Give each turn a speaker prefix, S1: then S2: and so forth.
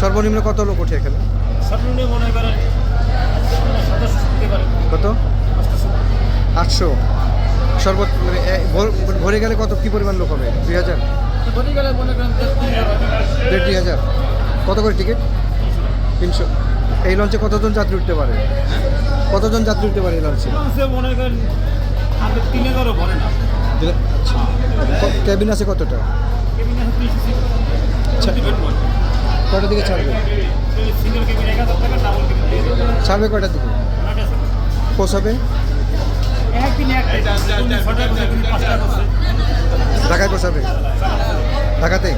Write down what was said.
S1: সর্বনিম্ন কত লোক ওঠে এখানে?
S2: মনে
S1: কত? আটশো। সর্বোচ্চ মানে ভোর- গেলে কত কি পরিমাণ লোক হবে? দুই হাজার?
S2: মনে
S1: দেড় দুই হাজার কত করে টিকিট? তিনশো। এই লঞ্চে কতজন যাত্রী উঠতে পারে? কতজন যাত্রী উঠতে পারে এই লঞ্চে?
S2: মনে করেন তিন হাজারও ভরে না।
S1: আচ্ছা। ক্যাবিন আছে কতটা?
S2: কেবিন আছে
S1: কটার দিকে ছাড়বে। ছাড়বে কটার দিকে?
S2: পোষাবে?
S1: ঢাকায় পোষাবে? ঢাকাতে?